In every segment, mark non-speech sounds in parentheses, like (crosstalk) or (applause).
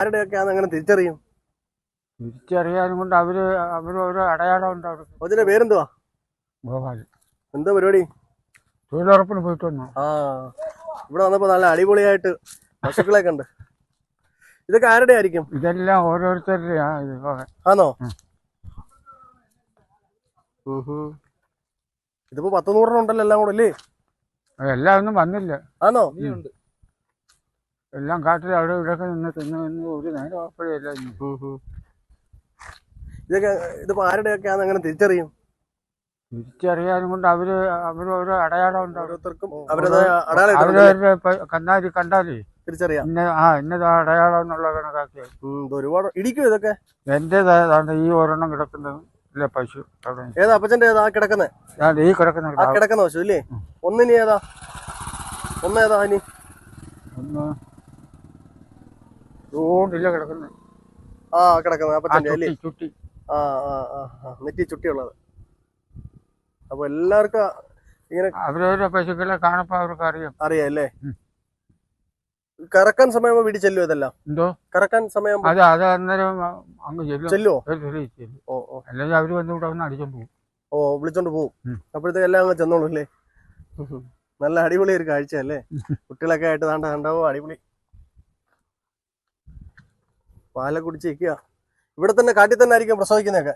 ആരുടെയൊക്കെയാന്ന് അങ്ങനെ തിരിച്ചറിയും? തിരിച്ചറിയാനും കൊണ്ട് അവർ അവർ ഒരു അടയാളം ഉണ്ട് അവർക്ക്. കൊച്ചിന്റെ പേരെന്തുവാ? ഗോപാൽ എന്താ പരിപാടി? തൊഴിലുറപ്പിന് പോയിട്ട് വന്നു. ആ ഇവിടെ വന്നപ്പോ നല്ല അടിപൊളിയായിട്ട് പശുക്കളെ കണ്ട് ഇതൊക്കെ ആരുടെ ആയിരിക്കും? ഇതെല്ലാം ഓരോരുത്തരുടെയാ ഇത് വക. ആണോ. ഇതിപ്പോ പത്ത് നൂറിനുണ്ടല്ലോ എല്ലാം കൂടെ അല്ലേ? എല്ലാം ഒന്നും വന്നില്ല. ആണോ എല്ലാം കാട്ടിൽ അവിടെ ഇവിടെയൊക്കെ നിന്ന് തിന്ന് നിന്ന് ഒരു നേരം അപ്പോഴില്ല. ഇതൊക്കെ ഇതിപ്പോ ആരുടെയൊക്കെയാന്ന് അങ്ങനെ തിരിച്ചറിയും? തിരിച്ചറിയാനും കൊണ്ട് അവർ അവർ ഒരു അടയാളം ഉണ്ട്. ഓരോരുത്തർക്കും? അവരവരുടെ കന്നാലി കണ്ടാലേ? തിരിച്ചറിയാം. ഇന്ന ആ ഇന്നതാ അടയാളം എന്നുള്ള കണക്കാക്കിയ ഒരുപാട് ഇടിക്കും ഇതൊക്കെ. എന്റേതാണ്ട് ഈ ഒരെണ്ണം കിടക്കുന്നത്. ഇല്ല പശു ഏതാ അപ്പച്ചന്റെ ഏതാ? കിടക്കുന്നത് ഈ കിടക്കുന്ന. കിടക്കുന്ന പശു ഇല്ലേ? ഒന്നിനി ഏതാ? ഒന്നേതാ ഏതാ ഇനി? ഒന്ന് ചൂണ്ടില്ല കിടക്കുന്നു. ആ കിടക്കുന്നത് അപ്പൊ അല്ലേ? ചുട്ടി ആ ആ ആ നെറ്റി ചുട്ടിയുള്ളത്. അപ്പൊ എല്ലാവർക്കും ഇങ്ങനെ അവരവരുടെ പശുക്കളെ കാണുമ്പോ അവർക്ക് അറിയാം അറിയാം അല്ലേ. കറക്കാൻ സമയം വീട്ടിൽ ചെല്ലുമോ ഇതെല്ലാം? എന്തോ? കറക്കാൻ സമയം അത് അത് അന്നേരം അങ്ങ് ചെല്ലും. ചെല്ലുവോ? ഒരു ചെറിയ ചെല്ലും. ഓ ഓ. അല്ലെങ്കിൽ അവർ വന്ന് ഇവിടെ വന്ന് അടിച്ചോണ്ട് പോകും. ഓ വിളിച്ചോണ്ട് പോകും. അപ്പോഴത്തേക്ക് എല്ലാം അങ്ങ് ചെന്നോളൂ അല്ലേ? നല്ല അടിപൊളി ഒരു കാഴ്ച അല്ലേ? കുട്ടികളൊക്കെ ആയിട്ട് താണ്ട കണ്ടാവോ അടിപൊളി. പാലൊക്കെ കുടിച്ച് നിൽക്കുക ഇവിടെ തന്നെ കാട്ടിൽ തന്നെ ആയിരിക്കും പ്രസവിക്കുന്നൊക്കെ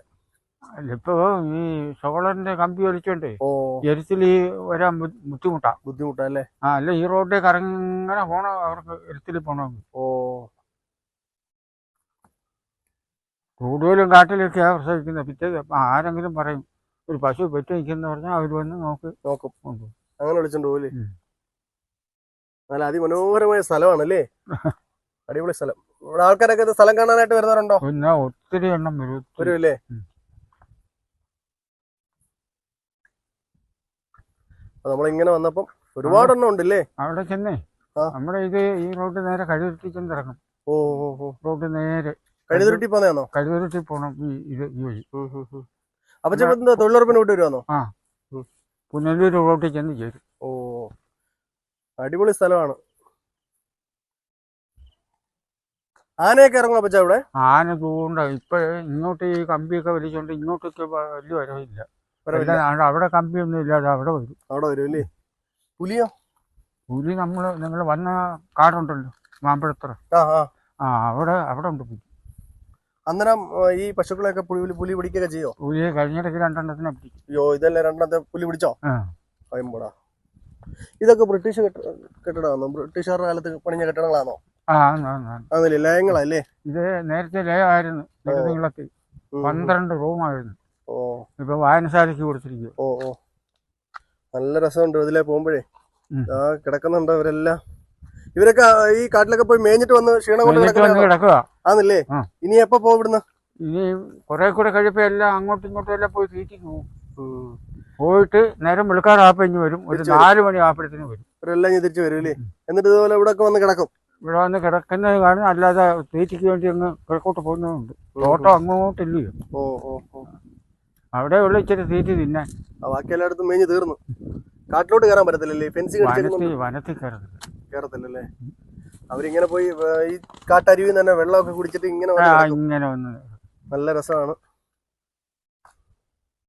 ഇപ്പൊ ഈ സോളറിന്റെ കമ്പി വലിച്ചോണ്ട് എരുത്തിൽ വരാൻ ബുദ്ധിമുട്ടാ ബുദ്ധിമുട്ടാ. അല്ലേ ആ അല്ല ഈ റോഡിൽ കറങ്ങനെ പോണോ അവർക്ക് എരിച്ചിൽ പോണമെങ്കിൽ ഓ. കൂടുതലും കാട്ടിലൊക്കെയാ പ്രസവിക്കുന്നത്. പിറ്റേ ആരെങ്കിലും പറയും ഒരു പശു പെറ്റ് നിൽക്കുന്ന പറഞ്ഞാൽ അവർ വന്ന് നോക്ക്. നോക്കും. അങ്ങനെ വിളിച്ചോണ്ട് പോലെ. നല്ല അതിമനോഹരമായ സ്ഥലമാണ് അല്ലേ (laughs) അടിപൊളി സ്ഥലം. ഇവിടെ ആൾക്കാരൊക്കെ ഇത് സ്ഥലം കാണാനായിട്ട് വരുന്നവരുണ്ടോ? പിന്നെ ഒത്തിരി എണ്ണം വരും. വരുമല്ലേ നമ്മളിങ്ങനെ വന്നപ്പം ഒരുപാട് എണ്ണം ഉണ്ടല്ലേ? അവിടെ ചെന്നേ. ആ. നമ്മുടെ ഇത് ഈ റോഡ് നേരെ കഴുകുരുട്ടി ചെന്നിറങ്ങും ഓ ഓ ഓ. റോഡ് നേരെ. കഴുതുരുട്ടി പോന്നെയാണോ കഴുതുരുട്ടി പോണം ഈ ഇത് ഈ വഴി. അപ്പൊ ചേട്ടൻ തൊഴിലുറപ്പിന് വിട്ട് വരുവാന്നോ? പുനലൂർ റോഡിൽ ചെന്ന് ചേരും. ഓ. അടിപൊളി സ്ഥലമാണ്. ആനയൊക്കെ ഇറങ്ങും അപ്പച്ച അവിടെ ആന തൂണ്ട ഇപ്പൊ ഇങ്ങോട്ട് ഈ കമ്പിയൊക്കെ വലിച്ചോണ്ട് ഇങ്ങോട്ടൊക്കെ വലിയ വരവില്ല. അവിടെ- കമ്പിയൊന്നും ഇല്ലാതെ അവിടെ വരും. അവിടെ വരും അല്ലേ? പുലിയോ? പുലി നമ്മൾ നിങ്ങൾ വന്ന കാടുണ്ടല്ലോ മാമ്പഴത്തറ ആ അവിടെ അവിടെ ഉണ്ട് പുലി. അന്നേരം ഈ പശുക്കളെയൊക്കെ പുലി പുലി പിടിക്കുകയൊക്കെ ചെയ്യോ? പുലിയെ കഴിഞ്ഞിടയ്ക്ക് രണ്ടെണ്ണത്തിനെ പിടിക്കും. അയ്യോ ഇതല്ലേ രണ്ടെണ്ണത്തെ പുലി പിടിച്ചോ? ആ. അയമ്പടാ ഇതൊക്കെ ബ്രിട്ടീഷ് കെട്ട- കെട്ടിടമാണോ ബ്രിട്ടീഷുകാരുടെ കാലത്ത് പണിഞ്ഞ കെട്ടിടങ്ങളാണോ. അതല്ലേ ലയങ്ങളല്ലേ? ഇത് നേരത്തെ ലയമായിരുന്നു നെടുനീളത്തിൽ പന്ത്രണ്ട് റൂമായിരുന്നു. ഓ. ഇപ്പൊ വായനശാലയ്ക്ക് കൊടുത്തിരിക്കും ഓ ഓ. നല്ല രസമുണ്ട് ഇതിലെ പോകുമ്പോഴേ. ആ കിടക്കുന്നുണ്ട് ഇവരെല്ലാം ഇവരൊക്കെ ഈ കാട്ടിലൊക്കെ പോയി മേഞ്ഞിട്ട് വന്ന് ക്ഷീണം കൊണ്ട് കിടക്കുക ആന്നില്ലേ? ഇനി എപ്പോ പോകും ഇവിടുന്ന്? ഇനി കുറെ കൂടെ കഴിയുമ്പോ എല്ലാം അങ്ങോട്ടും ഇങ്ങോട്ടും എല്ലാം പോയി തീറ്റിക്ക് പോകും പോയിട്ട് നേരം വെളുക്കാറാപ്പഞ്ഞ് വരും. ഒരു നാലു മണി ആപ്പഴത്തിന് വരും. ഇവരെല്ലാം തിരിച്ചു വരും അല്ലേ എന്നിട്ട് ഇതുപോലെ ഇവിടെ ഒക്കെ വന്ന് കിടക്കും. ഇവിടെ വന്ന് കിടക്കുന്നത് കാണും. അല്ലാതെ തീറ്റിക്ക് വേണ്ടി അങ്ങ് കിഴക്കോട്ട് പോകുന്നതുണ്ട് തോട്ടം അങ്ങോട്ടില്ലയോ. ഓ ഓ ഓ അവിടെ ഉള്ള ഇച്ചിരി തീറ്റി തിന്നാൻ. ബാക്കി എല്ലായിടത്തും മേഞ്ഞ് തീർന്നു. കാട്ടിലോട്ട് കയറാൻ പറ്റത്തില്ലല്ലേ? ഫെൻസിങ് വനത്തിൽ വനത്തിൽ കയറത്തില്ലല്ലേ? അവരിങ്ങനെ പോയി ഈ കാട്ടരുവിൽ തന്നെ വെള്ളമൊക്കെ കുടിച്ചിട്ട് ഇങ്ങനെ ഇങ്ങനെ വന്ന് നല്ല രസമാണ്.